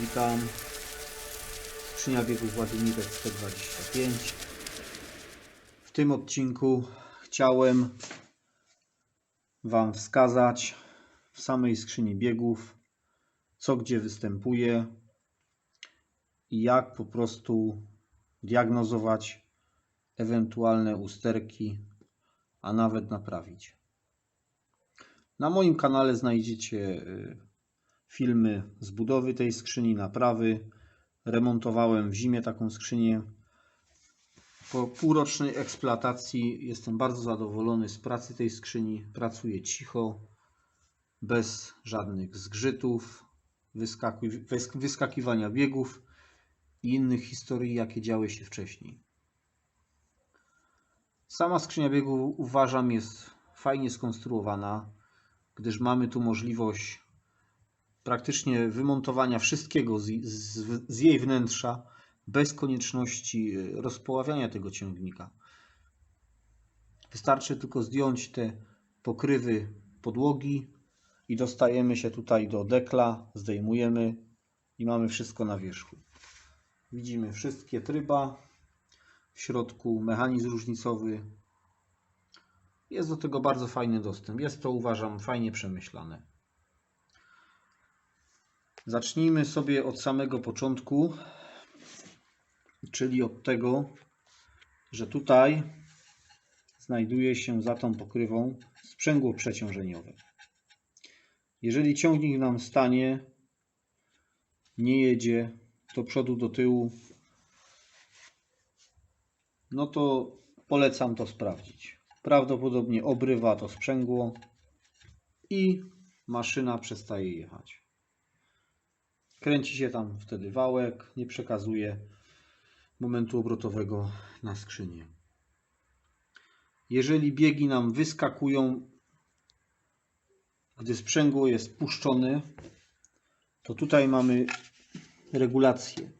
Witam. Skrzynia biegów Władimir 125. W tym odcinku chciałem Wam wskazać w samej skrzyni biegów, co gdzie występuje i jak po prostu diagnozować ewentualne usterki, a nawet naprawić. Na moim kanale znajdziecie y, filmy z budowy tej skrzyni, naprawy. Remontowałem w zimie taką skrzynię. Po półrocznej eksploatacji jestem bardzo zadowolony z pracy tej skrzyni. Pracuje cicho, bez żadnych zgrzytów, wyskakiwania biegów i innych historii, jakie działy się wcześniej. Sama skrzynia biegów uważam jest fajnie skonstruowana, gdyż mamy tu możliwość praktycznie wymontowania wszystkiego z, z, z jej wnętrza bez konieczności e, rozpoławiania tego ciągnika. Wystarczy tylko zdjąć te pokrywy podłogi i dostajemy się tutaj do dekla, zdejmujemy i mamy wszystko na wierzchu. Widzimy wszystkie tryba, w środku mechanizm różnicowy. Jest do tego bardzo fajny dostęp. Jest to uważam fajnie przemyślane. Zacznijmy sobie od samego początku, czyli od tego, że tutaj znajduje się za tą pokrywą sprzęgło przeciążeniowe. Jeżeli ciągnik nam stanie, nie jedzie do przodu, do tyłu, no to polecam to sprawdzić. Prawdopodobnie obrywa to sprzęgło i maszyna przestaje jechać. Kręci się tam wtedy wałek, nie przekazuje momentu obrotowego na skrzynię. Jeżeli biegi nam wyskakują, gdy sprzęgło jest puszczone, to tutaj mamy regulację.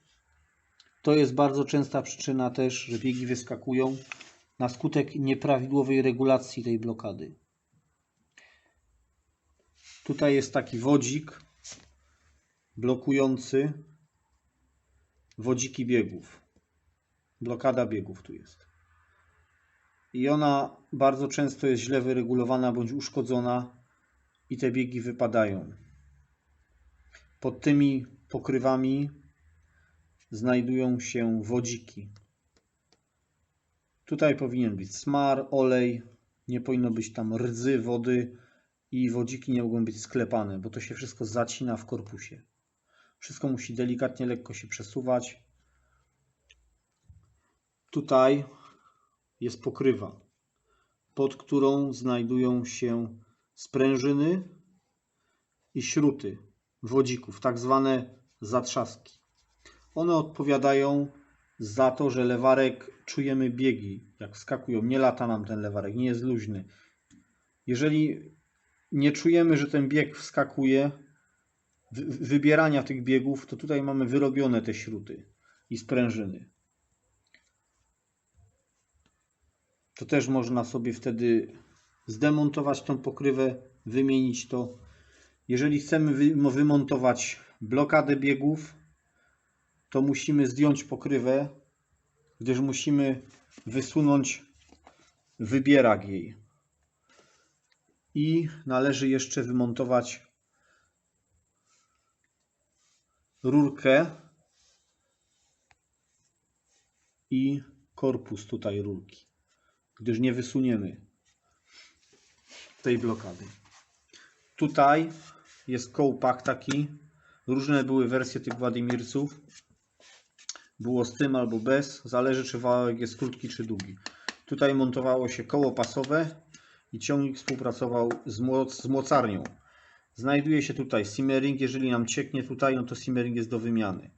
To jest bardzo częsta przyczyna też, że biegi wyskakują na skutek nieprawidłowej regulacji tej blokady. Tutaj jest taki wodzik blokujący wodziki biegów. Blokada biegów tu jest. I ona bardzo często jest źle wyregulowana bądź uszkodzona i te biegi wypadają. Pod tymi pokrywami znajdują się wodziki. Tutaj powinien być smar, olej, nie powinno być tam rdzy, wody i wodziki nie mogą być sklepane, bo to się wszystko zacina w korpusie. Wszystko musi delikatnie, lekko się przesuwać. Tutaj jest pokrywa, pod którą znajdują się sprężyny i śruty wodzików, tak zwane zatrzaski. One odpowiadają za to, że lewarek czujemy biegi, jak wskakują. Nie lata nam ten lewarek, nie jest luźny. Jeżeli nie czujemy, że ten bieg wskakuje, wybierania tych biegów, to tutaj mamy wyrobione te śruty i sprężyny. To też można sobie wtedy zdemontować tą pokrywę, wymienić to. Jeżeli chcemy wy- wymontować blokadę biegów, to musimy zdjąć pokrywę, gdyż musimy wysunąć wybierak jej. I należy jeszcze wymontować rurkę i korpus tutaj rurki, gdyż nie wysuniemy tej blokady. Tutaj jest kołpak taki. Różne były wersje tych Władimirców. Było z tym albo bez. Zależy czy wałek jest krótki czy długi. Tutaj montowało się koło pasowe i ciągnik współpracował z, moc, z mocarnią. Znajduje się tutaj simmering. Jeżeli nam cieknie tutaj, no to simmering jest do wymiany.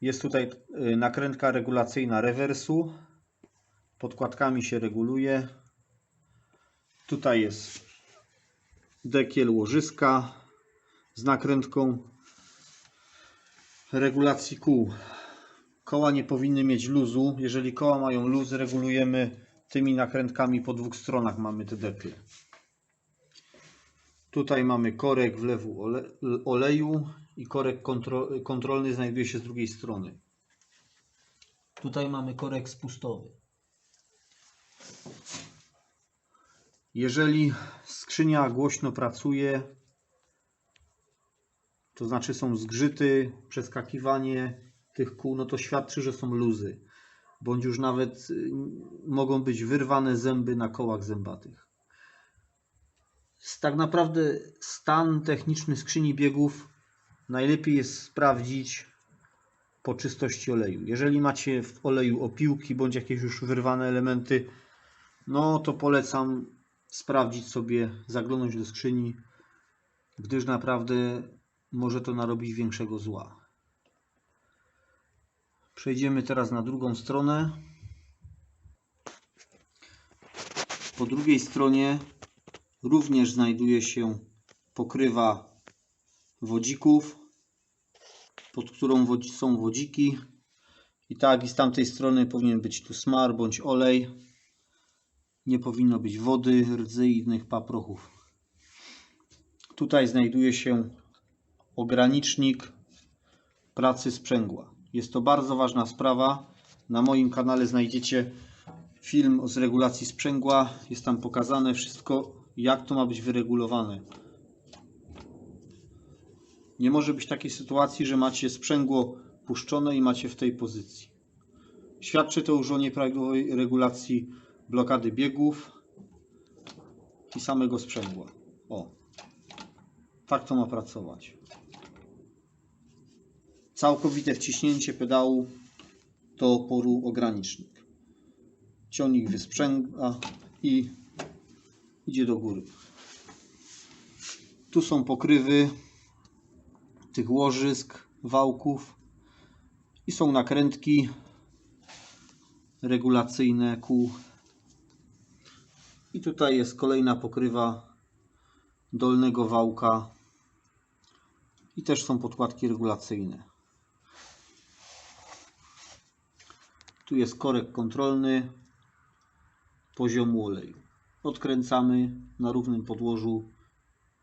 Jest tutaj y, nakrętka regulacyjna rewersu. Podkładkami się reguluje. Tutaj jest dekiel łożyska z nakrętką regulacji kół. Koła nie powinny mieć luzu. Jeżeli koła mają luz, regulujemy tymi nakrętkami po dwóch stronach mamy te dekle. Tutaj mamy korek wlewu ole- oleju i korek kontro kontrolny znajduje się z drugiej strony. Tutaj mamy korek spustowy. Jeżeli skrzynia głośno pracuje, to znaczy są zgrzyty, przeskakiwanie tych kół, no to świadczy, że są luzy. Bądź już nawet y, mogą być wyrwane zęby na kołach zębatych. Tak naprawdę stan techniczny skrzyni biegów najlepiej jest sprawdzić po czystości oleju. Jeżeli macie w oleju opiłki bądź jakieś już wyrwane elementy, no to polecam sprawdzić sobie, zaglądnąć do skrzyni, gdyż naprawdę może to narobić większego zła. Przejdziemy teraz na drugą stronę. Po drugiej stronie również znajduje się pokrywa wodzików, pod którą są wodziki. I tak, i z tamtej strony powinien być tu smar bądź olej. Nie powinno być wody, rdzy i innych paprochów. Tutaj znajduje się ogranicznik pracy sprzęgła. Jest to bardzo ważna sprawa. Na moim kanale znajdziecie film z regulacji sprzęgła. Jest tam pokazane wszystko, jak to ma być wyregulowane. Nie może być takiej sytuacji, że macie sprzęgło puszczone i macie w tej pozycji. Świadczy to już o nieprawidłowej regulacji blokady biegów i samego sprzęgła. O, tak to ma pracować. Całkowite wciśnięcie pedału do oporu ogranicznik. Ciągnik wysprzęga i idzie do góry. Tu są pokrywy tych łożysk, wałków i są nakrętki regulacyjne kół. I tutaj jest kolejna pokrywa dolnego wałka i też są podkładki regulacyjne. Tu jest korek kontrolny poziomu oleju. Odkręcamy na równym podłożu.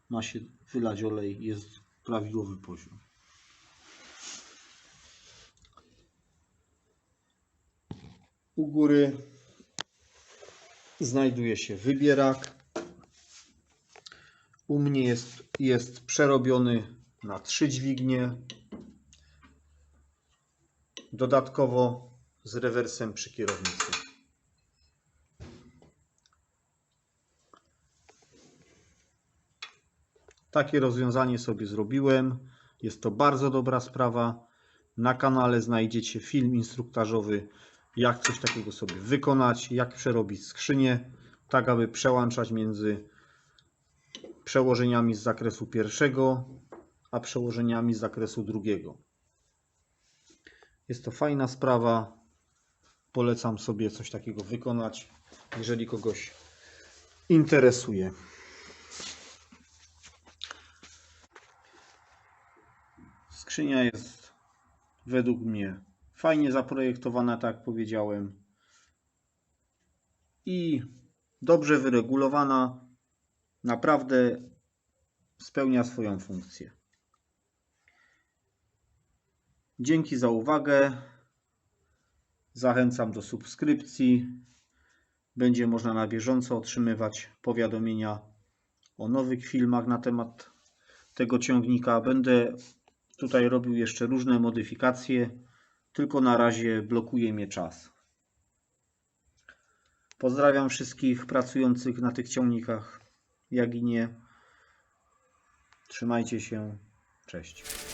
Ma się wylać olej. Jest prawidłowy poziom. U góry znajduje się wybierak. U mnie jest, jest przerobiony na trzy dźwignie. Dodatkowo z rewersem przy kierownicy. Takie rozwiązanie sobie zrobiłem. Jest to bardzo dobra sprawa. Na kanale znajdziecie film instruktażowy, jak coś takiego sobie wykonać, jak przerobić skrzynię, tak aby przełączać między przełożeniami z zakresu pierwszego, a przełożeniami z zakresu drugiego. Jest to fajna sprawa. Polecam sobie coś takiego wykonać, jeżeli kogoś interesuje. Skrzynia jest według mnie fajnie zaprojektowana, tak jak powiedziałem. I dobrze wyregulowana. Naprawdę spełnia swoją funkcję. Dzięki za uwagę. Zachęcam do subskrypcji. Będzie można na bieżąco otrzymywać powiadomienia o nowych filmach na temat tego ciągnika. Będę tutaj robił jeszcze różne modyfikacje, tylko na razie blokuje mnie czas. Pozdrawiam wszystkich pracujących na tych ciągnikach, jak i nie. Trzymajcie się. Cześć.